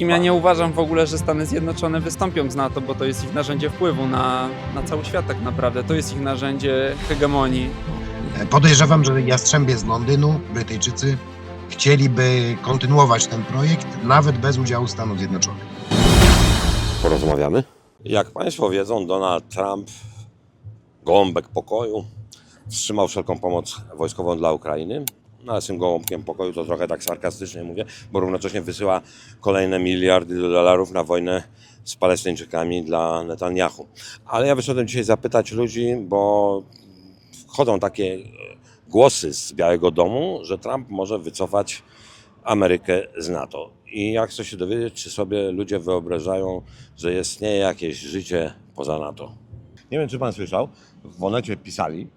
Ja nie uważam w ogóle, że Stany Zjednoczone wystąpią z NATO, bo to jest ich narzędzie wpływu na, na cały świat tak naprawdę. To jest ich narzędzie hegemonii. Podejrzewam, że Jastrzębie z Londynu, Brytyjczycy, chcieliby kontynuować ten projekt nawet bez udziału Stanów Zjednoczonych. Porozmawiamy? Jak Państwo wiedzą, Donald Trump, gołąbek pokoju, wstrzymał wszelką pomoc wojskową dla Ukrainy. Tym gołąbkiem pokoju to trochę tak sarkastycznie mówię, bo równocześnie wysyła kolejne miliardy dolarów na wojnę z Palestyńczykami dla Netanyahu. Ale ja wyszedłem dzisiaj zapytać ludzi, bo chodzą takie e, głosy z Białego Domu, że Trump może wycofać Amerykę z NATO. I ja chcę się dowiedzieć, czy sobie ludzie wyobrażają, że istnieje jakieś życie poza NATO. Nie wiem, czy pan słyszał, w Onecie pisali,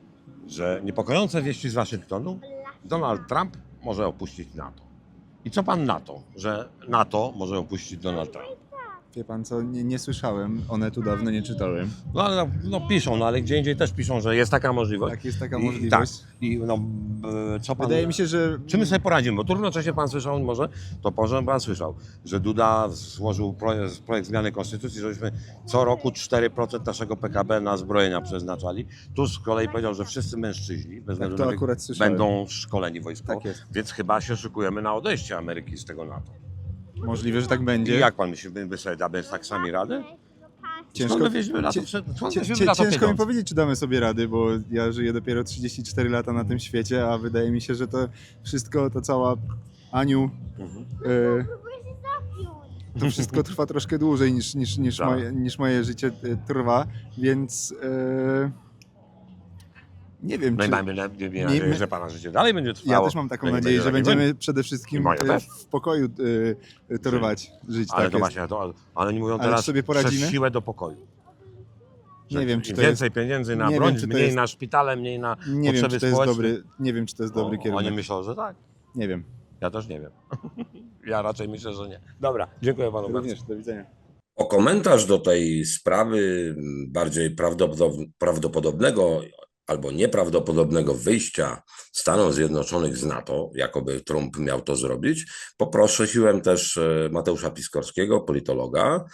że niepokojące wieści z Waszyngtonu, Donald Trump może opuścić NATO. I co pan na to, że NATO może opuścić Donald Trump? Wie pan co, nie, nie słyszałem, one tu dawno nie czytałem. No ale no, piszą, no ale gdzie indziej też piszą, że jest taka możliwość. Tak, jest taka I, możliwość. Tak, i no, b- co pan... Wydaje mi się, że Czy my sobie poradzimy? Bo równocześnie pan słyszał, może, to może pan słyszał, że Duda złożył projekt, projekt zmiany konstytucji, żebyśmy co roku 4% naszego PKB na zbrojenia przeznaczali. Tu z kolei powiedział, że wszyscy mężczyźni, bez tak, względu to na wiek, akurat słyszałem. będą szkoleni wojskowo. Tak jest. Więc chyba się szykujemy na odejście Ameryki z tego NATO. Możliwe, że tak I będzie. jak pan myśli, my sobie damy tak sami radę? Ciężko, Skąd weźmiemy na to, cie- prze- skąd cie- weźmiemy cie- na to ciężko mi pieniądze? powiedzieć, czy damy sobie rady, bo ja żyję dopiero 34 lata na tym świecie, a wydaje mi się, że to wszystko, to cała Aniu, Mhm. e, to wszystko trwa troszkę dłużej niż, niż, niż, Tak. moje, niż moje życie e, trwa, więc e, nie wiem, No i czy... mamy nadzieję, nie- że pana życie dalej będzie Ja trwało. też mam taką nie nadzieję, że będziemy przede wszystkim moja e, też. w pokoju e, trwać, żyć. Ale tak to jest. właśnie, to, ale oni mówią Ale teraz sobie poradzimy? przez siłę do pokoju. Nie Że wiem, czy im to jest, więcej pieniędzy na nie wiem, broń, czy to mniej jest- na szpitale, mniej na nie wiem, potrzeby czy to jest społeczne. dobry, nie wiem, czy to jest dobry O, kierunek. Oni myślą, że tak. Nie wiem. Ja też nie wiem. ja raczej myślę, że nie. Dobra, dziękuję panu bardzo. Również, do widzenia. O komentarz do tej sprawy m, bardziej prawdopodob- prawdopodobnego albo nieprawdopodobnego wyjścia Stanów Zjednoczonych z NATO, jakoby Trump miał to zrobić, poprosiłem też e, Mateusza Piskorskiego, politologa,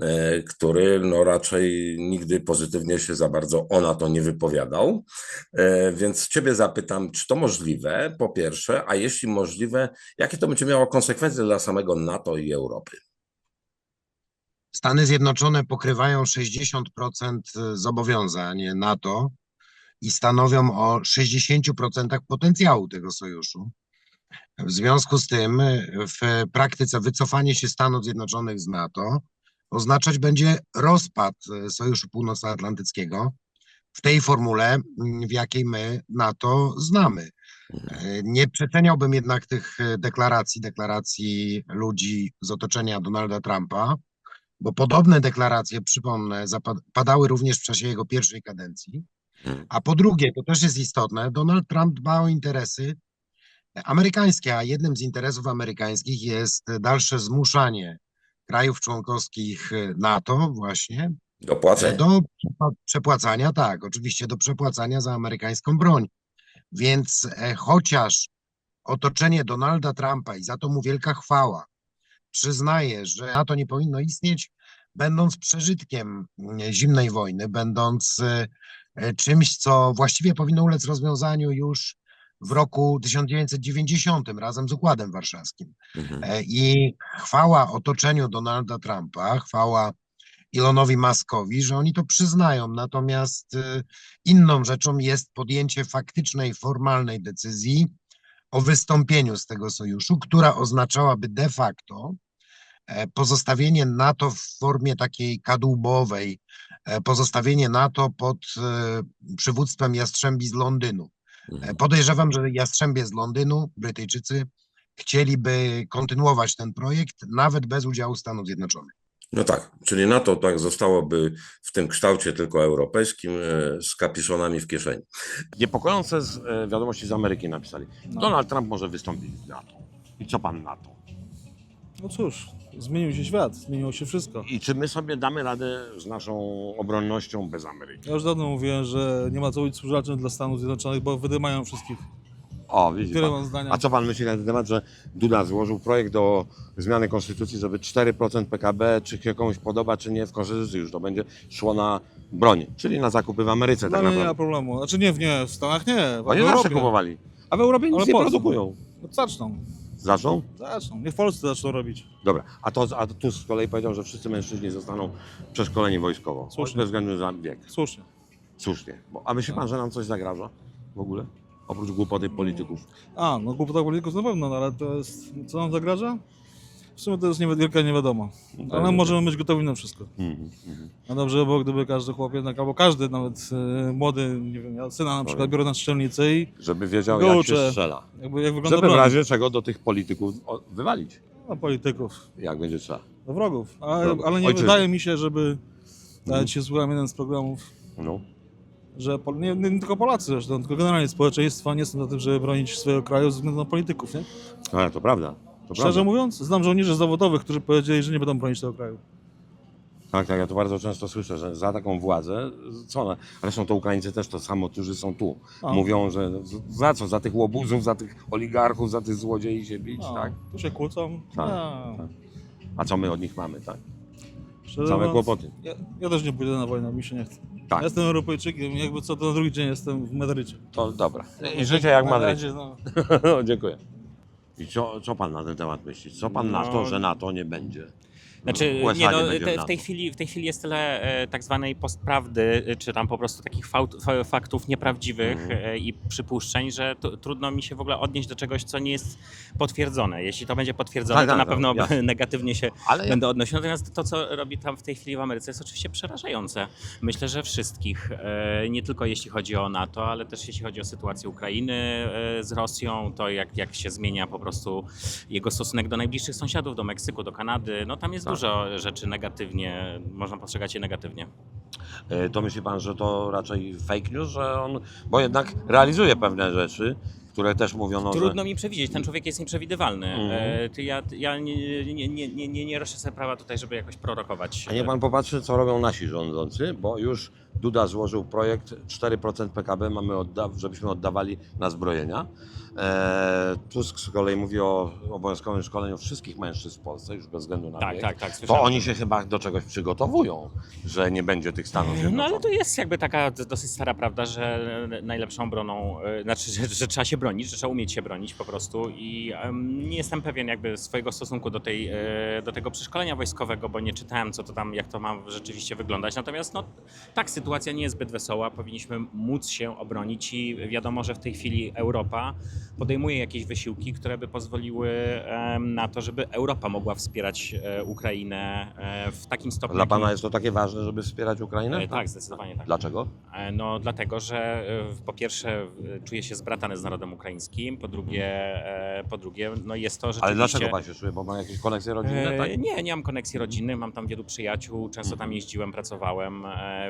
e, który no raczej nigdy pozytywnie się za bardzo o NATO nie wypowiadał. E, Więc Ciebie zapytam, czy to możliwe, po pierwsze, a jeśli możliwe, jakie to będzie miało konsekwencje dla samego NATO i Europy? Stany Zjednoczone pokrywają 60% zobowiązań NATO i stanowią o 60% potencjału tego sojuszu. W związku z tym, w praktyce wycofanie się Stanów Zjednoczonych z NATO oznaczać będzie rozpad Sojuszu Północnoatlantyckiego w tej formule, w jakiej my NATO znamy. Nie przeceniałbym jednak tych deklaracji, deklaracji ludzi z otoczenia Donalda Trumpa, bo podobne deklaracje, przypomnę, padały również w czasie jego pierwszej kadencji. A po drugie, to też jest istotne, Donald Trump dba o interesy amerykańskie, a jednym z interesów amerykańskich jest dalsze zmuszanie krajów członkowskich NATO właśnie do przepa- przepłacania, tak, oczywiście do przepłacania za amerykańską broń. Więc e, chociaż otoczenie Donalda Trumpa i za to mu wielka chwała, przyznaje, że NATO nie powinno istnieć, będąc przeżytkiem mm, zimnej wojny, będąc e, e, czymś, co właściwie powinno ulec rozwiązaniu już w roku 1990 razem z Układem Warszawskim. Mhm. E, I chwała otoczeniu Donalda Trumpa, chwała Elonowi Muskowi, że oni to przyznają. Natomiast y, inną rzeczą jest podjęcie faktycznej, formalnej decyzji o wystąpieniu z tego sojuszu, która oznaczałaby de facto e, pozostawienie NATO w formie takiej kadłubowej, e, pozostawienie NATO pod e, przywództwem Jastrzębi z Londynu. E, Mhm. Podejrzewam, że Jastrzębie z Londynu, Brytyjczycy, chcieliby kontynuować ten projekt nawet bez udziału Stanów Zjednoczonych. No tak, czyli NATO tak zostałoby w tym kształcie tylko europejskim e, z kapiszonami w kieszeni. Niepokojące z, e, wiadomości z Ameryki napisali. No. Donald Trump może wystąpić z NATO. I co pan na to? No cóż, zmienił się świat, zmieniło się wszystko. I czy my sobie damy radę z naszą obronnością bez Ameryki? Ja już dawno mówiłem, że nie ma co być służaczem dla Stanów Zjednoczonych, bo wydymają wszystkich. O, widzi Tyle pan. mam zdania. A co pan myśli na ten temat, że Duda złożył projekt do zmiany konstytucji, żeby 4% PKB, czy się komuś podoba, czy nie, w konstytucji już to będzie szło na broń, czyli na zakupy w Ameryce Dla tak mnie nie ma naprawdę. problemu. Znaczy nie, w- nie, w Stanach nie. W Oni zawsze Europie. kupowali. A w Europie nic Ale nie po co? produkują. No, Zaczną. Zaczną? Zaczną. Niech w Polsce zaczną robić. Dobra, a to a tu z kolei powiedział, że wszyscy mężczyźni zostaną przeszkoleni wojskowo. Słusznie. Bez względu na wiek. Słusznie. Słusznie. Bo, a myśli pan, że nam coś zagraża w ogóle? Oprócz głupoty polityków. A, no głupota polityków na pewno, no, ale to jest... Co nam zagraża? W sumie to jest nie, wielka niewiadoma. Ale jest- możemy być gotowi na wszystko. Mhm, mhm. No dobrze by było, gdyby każdy chłop jednak, albo każdy nawet e, młody, nie wiem, ja syna na przykład biorę na strzelnicę i Żeby wiedział, Go jak uczę. się strzela. jakby jak wygląda Żeby w broń. razie czego do tych polityków o, wywalić, No, polityków, jak będzie trzeba. do wrogów. Ale, Wrogów. ale nie Ojczyzny. wydaje mi się, żeby... Nawet się słuchałem jeden z programów, No. że Pol- nie, nie tylko Polacy zresztą, tylko generalnie społeczeństwa nie są za tym, żeby bronić swojego kraju ze względu na polityków, nie? Ale to prawda. To Szczerze prawda. mówiąc, znam żołnierzy zawodowych, którzy powiedzieli, że nie będą bronić tego kraju. Tak, tak, ja to bardzo często słyszę, że za taką władzę, co one, ale są to Ukraińcy też to samo, którzy są tu. A. Mówią, że z- za co? Za tych łobuzów, za tych oligarchów, za tych złodziei się bić, No, tak? Tu się kłócą. Tak, tak. A co my od nich mamy, tak? szczerze Same mówiąc, kłopoty. Ja, ja też nie pójdę na wojnę, mi się nie chce. Tak. Ja jestem Europejczykiem, jakby co, to na drugi dzień jestem w Madrycie. To dobra. I życie jak w Na Madrycie. razie. No, dziękuję. I co, co pan na ten temat myśli? Co pan na to, No. że NATO nie będzie? Znaczy, USA nie, no, będzie te, w tej chwili, w tej chwili jest tyle e, tak zwanej postprawdy, e, czy tam po prostu takich faktów nieprawdziwych Mhm. e, i przypuszczeń, że to, trudno mi się w ogóle odnieść do czegoś, co nie jest potwierdzone. Jeśli to będzie potwierdzone, Tak, to tak, na tak, pewno jasne. negatywnie się Ale będę odnosił. Natomiast to, co robi tam w tej chwili w Ameryce, jest oczywiście przerażające. Myślę, że wszystkich, e, nie tylko jeśli chodzi o NATO, ale też jeśli chodzi o sytuację Ukrainy e, z Rosją, to jak, jak się zmienia po prostu jego stosunek do najbliższych sąsiadów, do Meksyku, do Kanady. No tam jest Dużo rzeczy negatywnie, można postrzegać je negatywnie. E, To myśli pan, że to raczej fake news, że on, bo jednak realizuje pewne rzeczy, które też mówiono, Trudno mi przewidzieć, ten człowiek jest nieprzewidywalny. Mhm. E, ty- ja ja nie, nie, nie, nie, nie, roszę sobie prawa tutaj, żeby jakoś prorokować. A niech pan popatrzy, co robią nasi rządzący, bo już Duda złożył projekt 4% PKB mamy odda- żebyśmy oddawali na zbrojenia. E, Tusk z kolei mówi o obowiązkowym szkoleniu wszystkich mężczyzn w Polsce, już bez względu na Tak, wiek. tak, tak. To oni się chyba do czegoś przygotowują, że nie będzie tych Stanów No Zjednoczonych. ale to jest jakby taka dosyć stara prawda, że najlepszą obroną, e, znaczy, że, że trzeba się bronić, że trzeba umieć się bronić po prostu i em, nie jestem pewien jakby swojego stosunku do, tej, e, do tego przeszkolenia wojskowego, bo nie czytałem co to tam, jak to ma rzeczywiście wyglądać. Natomiast no tak, sytuacja nie jest zbyt wesoła, powinniśmy móc się obronić i wiadomo, że w tej chwili Europa podejmuje jakieś wysiłki, które by pozwoliły na to, żeby Europa mogła wspierać e, Ukrainę e, w takim stopniu. Dla pana jest to takie ważne, żeby wspierać Ukrainę? E, Tak, zdecydowanie tak. Dlaczego? No dlatego, że po pierwsze czuję się zbratany z narodem ukraińskim, po drugie, po drugie no jest to rzeczywiście... Ale dlaczego pan się czuje? Bo ma jakieś koneksje rodzinne? Tak? Nie, nie mam koneksji rodzinnych, mam tam wielu przyjaciół, często tam Mhm. jeździłem, pracowałem,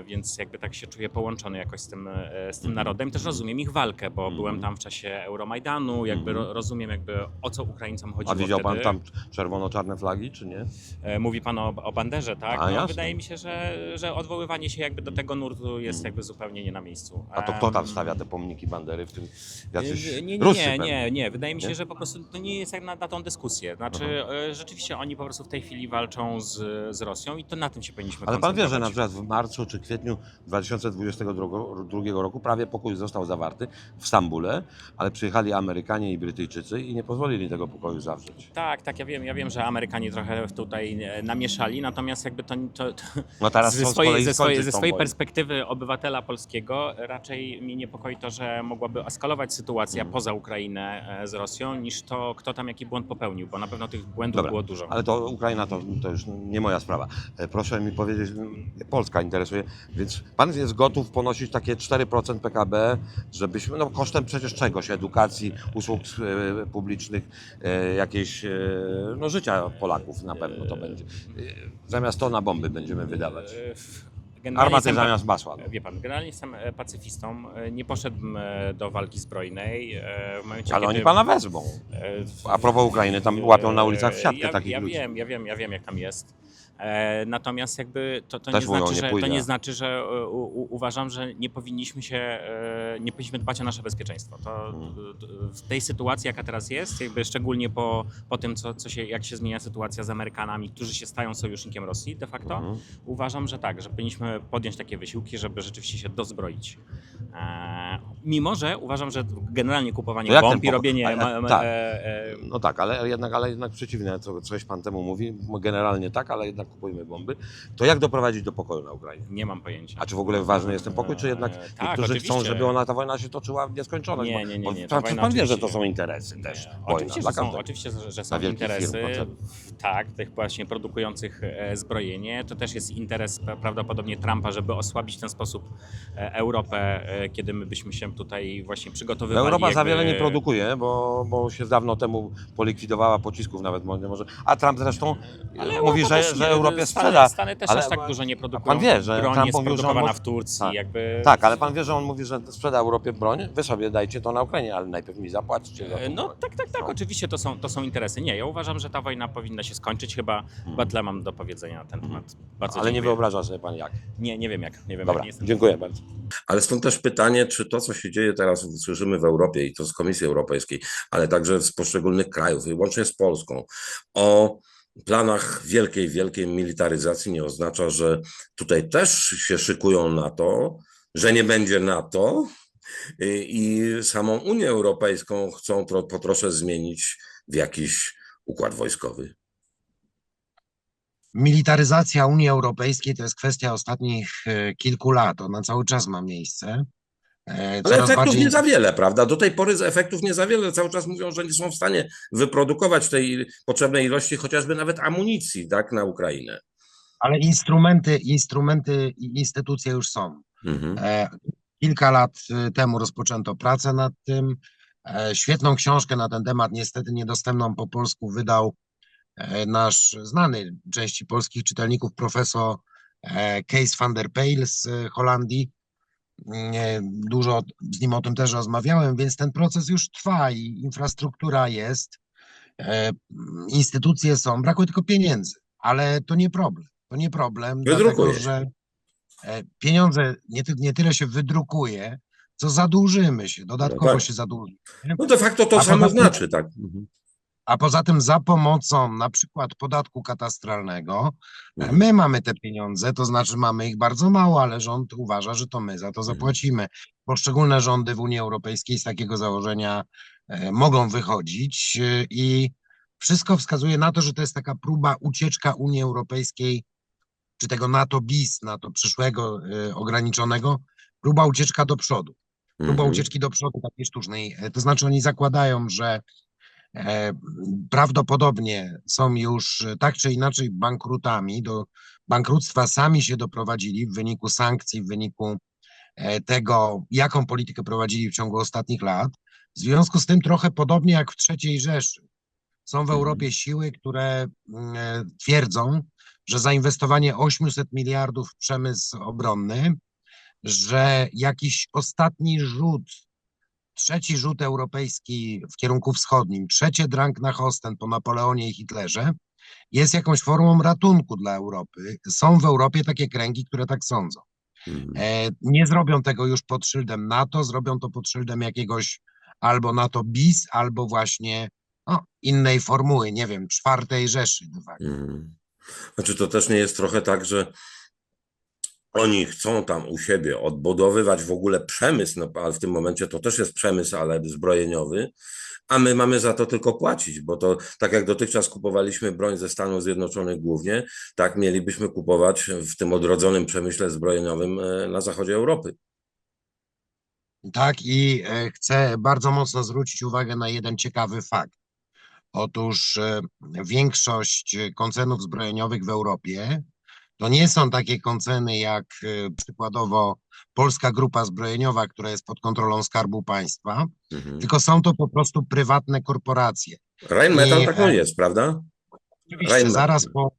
więc jakby tak się czuję połączony jakoś z tym, z tym Mhm. narodem. Też rozumiem ich walkę, bo Mhm. byłem tam w czasie Euromajdanu, jakby Mhm. ro, rozumiem jakby o co Ukraińcom chodziło A widział pan wtedy. tam czerwono-czarne flagi, czy nie? E, Mówi pan o, o banderze, tak? A, no, wydaje mi się, że, że odwoływanie się jakby do tego nurtu jest Mhm. jakby zupełnie nie na miejscu. A to kto tam Em, stawia te pomniki bandery w tym jacyś nie, nie, nie, Rusy nie, pewnie. nie, nie. Wydaje mi się, Nie? że po prostu to nie jest jak na, na tą dyskusję. Znaczy, e, rzeczywiście oni po prostu w tej chwili walczą z, z Rosją i to na tym się powinniśmy Ale pan wie, że na koncentrować. przykład w marcu czy kwietniu 2022 roku prawie pokój został zawarty w Stambule, ale przyjechali Amerykanie i Brytyjczycy i nie pozwolili tego pokoju zawrzeć. Tak, tak, ja wiem, ja wiem, że Amerykanie trochę tutaj e, namieszali, natomiast jakby to, to, to No teraz ze swojej, ze swojej, ze swojej perspektywy obywatela polskiego raczej mnie niepokoi to, że mogłaby eskalować sytuacja Mhm. poza Ukrainę e, z Rosją, niż to, kto tam jaki błąd popełnił, bo na pewno tych błędów Dobra, było dużo. Ale to Ukraina to, to już nie moja sprawa. E, Proszę mi powiedzieć, Polska interesuje, więc pan jest gotów ponosić takie 4% PKB, żebyśmy, no kosztem przecież czegoś, edukacji, usług e, publicznych, e, jakieś, e, no życia Polaków na pewno to będzie. Zamiast to na bomby będziemy wydawać. Armaty zamiast masła. Wie pan, generalnie jestem pacyfistą. Nie poszedłbym do walki zbrojnej. momencie, Ale oni pana wezmą. A propos Ukrainy, tam łapią na ulicach w siatkę ja, takich ja ludzi. Wiem, ja wiem, ja wiem jak tam jest. E, natomiast jakby to, to, nie znaczy, nie że, to nie znaczy, że e, u, u, uważam, że nie powinniśmy się, e, nie powinniśmy dbać o nasze bezpieczeństwo. To Mhm. e, w tej sytuacji, jaka teraz jest, jakby szczególnie po, po tym, co, co się, jak się zmienia sytuacja z Amerykanami, którzy się stają sojusznikiem Rosji de facto, Mhm. uważam, że tak, że powinniśmy podjąć takie wysiłki, żeby rzeczywiście się dozbroić. E, mimo, że uważam, że generalnie kupowanie To ten bomb i robienie... A, a, tak. e, e, No tak, ale jednak, ale jednak przeciwnie, co, coś pan temu mówi, generalnie tak, ale jednak kupujmy bomby. To jak doprowadzić do pokoju na Ukrainie? Nie mam pojęcia. A czy w ogóle ważny jest ten pokój, czy jednak Eee, tak, niektórzy chcą, oczywiście. żeby ona, ta wojna się toczyła w nieskończoność? Nie, nie, nie, nie, Pan, pan wie, że to są interesy też. Wojna Oczywiście, że są, oczywiście, że, są interesy, firm, koncernów. tak, tych właśnie produkujących e, zbrojenie. To też jest interes pra- prawdopodobnie Trumpa, żeby osłabić w ten sposób e, Europę, e, kiedy my byśmy się tutaj właśnie przygotowywali. Europa za jakby- wiele nie produkuje, bo, bo się dawno temu polikwidowała pocisków nawet może. A Trump zresztą Ale mówi, Europa że, że Europie Stany, sprzeda. Stany też ale- aż tak dużo nie produkują. pan wie, że broń Trump jest mówił, że on produkowana może- w Turcji. Tak. Jakby... Tak, ale pan wie, że on mówi, że sprzeda Europie broń, wy sobie dajcie to na Ukrainie, ale najpierw mi zapłacicie za E, No broń. tak, tak, tak, No. oczywiście to są, to są interesy. Nie, ja uważam, że ta wojna powinna się skończyć. Chyba, chyba tyle mam do powiedzenia na ten temat. Bardzo. Ale nie dziękuję. wyobraża sobie pan jak. Nie, nie wiem jak. Nie wiem Dobra, jak nie dziękuję bardzo. Ale stąd też pytanie, czy to, co się dzieje teraz, słyszymy w Europie i to z Komisji Europejskiej, ale także z poszczególnych krajów, i łącznie z Polską, o planach wielkiej, wielkiej militaryzacji nie oznacza, że tutaj też się szykują na to, że nie będzie NATO i, samą Unię Europejską chcą po trosze zmienić w jakiś układ wojskowy. Militaryzacja Unii Europejskiej to jest kwestia ostatnich e, kilku lat. Ona cały czas ma miejsce. E, Ale efektów bardziej nie za wiele, prawda? Do tej pory z efektów nie za wiele. Cały czas mówią, że nie są w stanie wyprodukować tej potrzebnej ilości, chociażby nawet amunicji, tak, na Ukrainę. ale instrumenty, instrumenty i instytucje już są. Mhm. E, Kilka lat e, temu rozpoczęto pracę nad tym. E, Świetną książkę na ten temat, niestety niedostępną po polsku, wydał nasz znany części polskich czytelników profesor e, Kees van der Pijl z Holandii. Nie, Dużo z nim o tym też rozmawiałem, więc ten proces już trwa i infrastruktura jest, e, instytucje są, brakuje tylko pieniędzy, ale to nie problem. To nie problem, dlatego Wydrukuje. że e, pieniądze nie, ty, nie tyle się wydrukuje, co zadłużymy się, dodatkowo tak. się zadłużymy. No de facto to A samo znaczy, tak. Mhm. A poza tym za pomocą na przykład podatku katastralnego Mhm. my mamy te pieniądze, to znaczy mamy ich bardzo mało, ale rząd uważa, że to my za to Mhm. zapłacimy. Poszczególne rządy w Unii Europejskiej z takiego założenia e, mogą wychodzić e, i wszystko wskazuje na to, że to jest taka próba ucieczka Unii Europejskiej czy tego NATO bis, NATO przyszłego e, ograniczonego, próba ucieczka do przodu próba Mhm. ucieczki do przodu takiej sztucznej. To znaczy oni zakładają, że prawdopodobnie są już e, tak czy inaczej bankrutami, do bankructwa sami się doprowadzili w wyniku sankcji, w wyniku e, tego, jaką politykę prowadzili w ciągu ostatnich lat. W związku z tym trochę podobnie jak w III Rzeszy. Są w Mhm. Europie siły, które mm, e, twierdzą, że zainwestowanie 800 miliardów w przemysł obronny że jakiś ostatni rzut, trzeci rzut europejski w kierunku wschodnim, trzecie drang na Hosten po Napoleonie i Hitlerze, jest jakąś formą ratunku dla Europy. Są w Europie takie kręgi, które tak sądzą. Mhm. E, nie zrobią tego już pod szyldem NATO, zrobią to pod szyldem jakiegoś albo NATO bis, albo właśnie no, innej formuły, nie wiem, czwartej Rzeszy. de facto. Mhm. Znaczy to też nie jest trochę tak, że oni chcą tam u siebie odbudowywać w ogóle przemysł, no, ale w tym momencie to też jest przemysł, ale zbrojeniowy, a my mamy za to tylko płacić, bo to tak jak dotychczas kupowaliśmy broń ze Stanów Zjednoczonych głównie, tak mielibyśmy kupować w tym odrodzonym przemyśle zbrojeniowym e, na zachodzie Europy. Tak, i e, chcę bardzo mocno zwrócić uwagę na jeden ciekawy fakt. Otóż e, większość koncernów zbrojeniowych w Europie to nie są takie koncerny jak e, przykładowo Polska Grupa Zbrojeniowa, która jest pod kontrolą Skarbu Państwa, Mhm. tylko są to po prostu prywatne korporacje. Rheinmetall I, taką e, jest, prawda? Oczywiście zaraz po,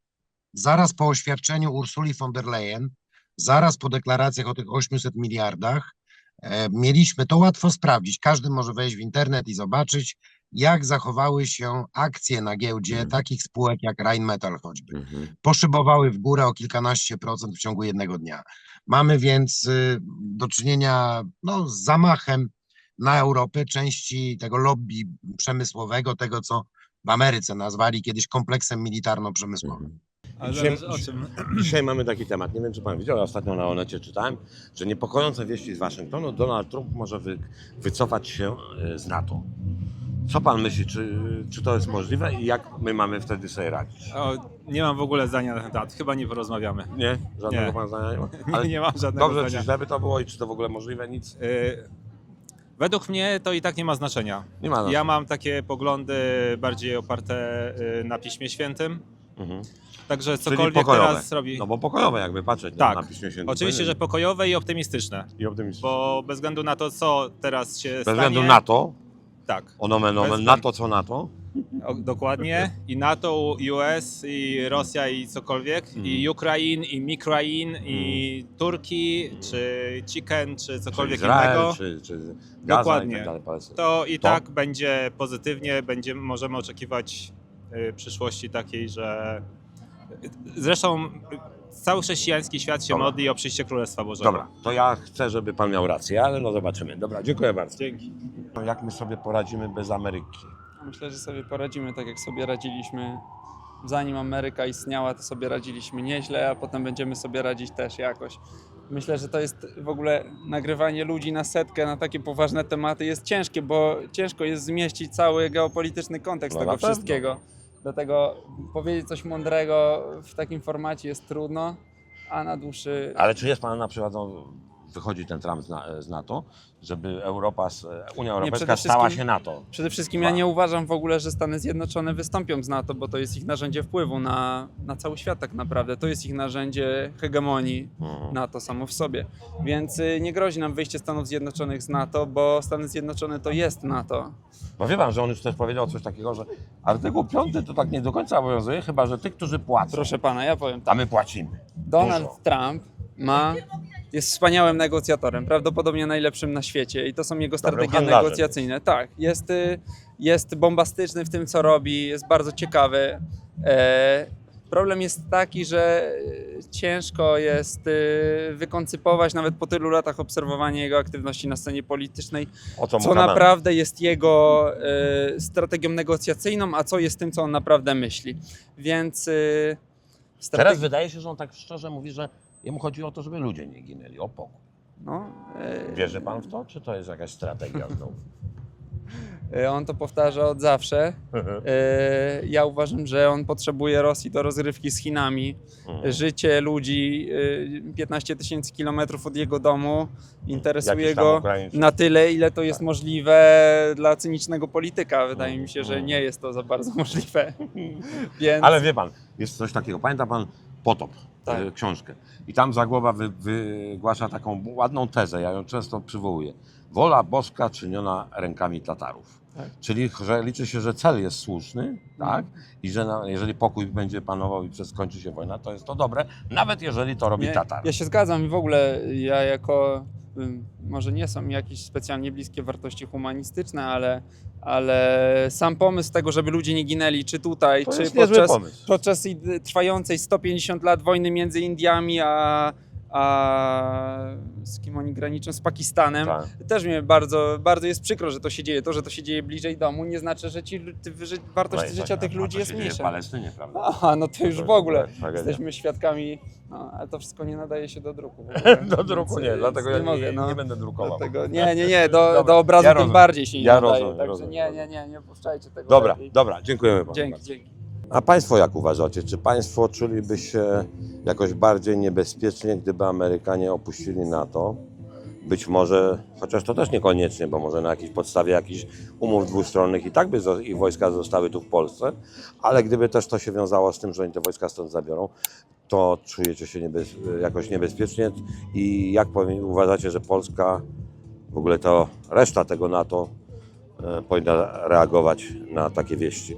zaraz po oświadczeniu Ursuli von der Leyen zaraz po deklaracjach o tych 800 miliardach mieliśmy to łatwo sprawdzić. Każdy może wejść w internet i zobaczyć, jak zachowały się akcje na giełdzie Mhm. takich spółek jak Rheinmetall choćby. Mhm. Poszybowały w górę o kilkanaście procent w ciągu jednego dnia. Mamy więc y, do czynienia no, z zamachem na Europę części tego lobby przemysłowego, tego co w Ameryce nazwali kiedyś kompleksem militarno-przemysłowym. Mhm. Ale Dzisiaj- zależy o czym. Dzisiaj mamy taki temat, nie wiem czy pan widział, ale ostatnio na Onecie czytałem, że niepokojące wieści z Waszyngtonu, Donald Trump może wy, wycofać się e, z NATO. Co pan myśli, czy, czy to jest możliwe i jak my mamy wtedy sobie radzić? O, nie mam w ogóle zdania na ten temat. Chyba nie porozmawiamy. Nie? Żadnego Nie. pan zdania nie ma? Nie, Ale nie mam żadnego dobrze zdania. czy źle by to było i czy to w ogóle możliwe? Nic Y, Według mnie to i tak nie ma znaczenia. nie ma. Ja mam takie poglądy bardziej oparte y, na Piśmie Świętym. Mhm. Także cokolwiek pokojowe. teraz robi. No bo pokojowe jakby patrzeć Tak. na Piśmie Świętym. Oczywiście, że pokojowe i optymistyczne. I optymistyczne. Bo bez względu na to, co teraz się Bez stanie. względu na to, Tak, onomen omen, na to co na to, o, dokładnie. I NATO, US, i Rosja, i cokolwiek. Mhm. I Ukrain, i Mikrain, i Turki, czy Chicken, czy czy cokolwiek Izrael, innego. czy, czy Gaza Dokładnie. i tak dalej. To i To? tak będzie pozytywnie, będzie, możemy oczekiwać przyszłości takiej, że zresztą y, cały chrześcijański świat się Dobra. modli o przyjście Królestwa Bożego. Dobra, to ja chcę, żeby pan miał rację, ale no zobaczymy. Dobra, dziękuję bardzo. Dzięki. To jak my sobie poradzimy bez Ameryki? Myślę, że sobie poradzimy tak, jak sobie radziliśmy. Zanim Ameryka istniała, to sobie radziliśmy nieźle, a potem będziemy sobie radzić też jakoś. Myślę, że to jest w ogóle nagrywanie ludzi na setkę na takie poważne tematy jest ciężkie, bo ciężko jest zmieścić cały geopolityczny kontekst No tego wszystkiego. Dlatego powiedzieć coś mądrego w takim formacie jest trudno, a na dłuższy Ale czy jest pan na przykład, no, wychodzi ten Trump z, na, z NATO, żeby Europa, z- Unia Europejska przede stała się NATO? Przede wszystkim ja nie uważam w ogóle, że Stany Zjednoczone wystąpią z NATO, bo to jest ich narzędzie wpływu na, na cały świat tak naprawdę. To jest ich narzędzie hegemonii Mhm. NATO samo w sobie. Więc y, nie grozi nam wyjście Stanów Zjednoczonych z NATO, bo Stany Zjednoczone to jest NATO. Bo wie pan, że on już też powiedział coś takiego, że artykuł 5 to tak nie do końca obowiązuje, chyba że tych, którzy płacą, Proszę pana, ja powiem a tak. my płacimy. Donald Dużo. Trump ma, jest wspaniałym negocjatorem, prawdopodobnie najlepszym na świecie i to są jego strategie handlarzem negocjacyjne. Tak, jest, y, jest bombastyczny w tym, co robi, jest bardzo ciekawy. E, problem jest taki, że y, ciężko jest y, wykoncypować nawet po tylu latach obserwowania jego aktywności na scenie politycznej, O co, mu co naprawdę jest jego y, strategią negocjacyjną, a co jest tym, co on naprawdę myśli. Więc y, Teraz wydaje się, że on tak szczerze mówi, że jemu chodzi o to, żeby ludzie nie ginęli, o pokój. no, y, Wierzy pan w to, czy to jest jakaś strategia znowu? Y, On to powtarza od zawsze. Y, Ja uważam, że on potrzebuje Rosji do rozgrywki z Chinami. Mhm. Życie ludzi y, 15 tysięcy kilometrów od jego domu interesuje Jakiś tam go Ukraińczyk. na tyle, ile to jest Tak. możliwe dla cynicznego polityka. Wydaje mi się, że Mhm. nie jest to za bardzo możliwe. Więc Ale wie pan, jest coś takiego. Pamięta pan Potop, Tak. e, książkę. I tam Zagłoba wy, wygłasza taką ładną tezę, ja ją często przywołuję. Wola boska czyniona rękami Tatarów. Tak. Czyli, że liczy się, że cel jest słuszny, tak? Mhm. I że na, jeżeli pokój będzie panował i przez skończy się wojna, to jest to dobre, nawet jeżeli to robi Nie, Tatar. Ja się zgadzam i w ogóle ja jako, może nie są mi jakieś specjalnie bliskie wartości humanistyczne, ale, ale sam pomysł tego, żeby ludzie nie ginęli, czy tutaj, to czy jest niezły podczas, pomysł. podczas trwającej 150 lat wojny między Indiami a, a z kim oni graniczą, z Pakistanem. Tak. Też mnie bardzo, bardzo jest przykro, że to się dzieje. To, że to się dzieje bliżej domu, nie znaczy, że, ci, że wartość No życia tak, tych a ludzi jest dzieje w mniejsza. Palestynie, prawda? Aha, no to już w ogóle jesteśmy świadkami, no, ale to wszystko nie nadaje się do druku. Do druku Więc, nie, dlatego ja nie, mogę, no. nie będę drukował. Dlatego, nie, nie, nie, do, Dobra, do obrazu ja tym rozumiem. bardziej się nie Ja nadaje. rozumiem, Także rozumiem, nie, nie, nie, nie puszczajcie tego. Dobra, lepiej. dobra, dziękujemy panu Dzięki, bardzo. dzięki. A Państwo jak uważacie? Czy Państwo czuliby się jakoś bardziej niebezpiecznie, gdyby Amerykanie opuścili NATO? Być może, chociaż to też niekoniecznie, bo może na jakiejś podstawie jakichś umów dwustronnych i tak by ich wojska zostały tu w Polsce, ale gdyby też to się wiązało z tym, że oni te wojska stąd zabiorą, to czujecie się niebez, jakoś niebezpiecznie i jak powie- uważacie, że Polska, w ogóle to reszta tego NATO e, powinna reagować na takie wieści?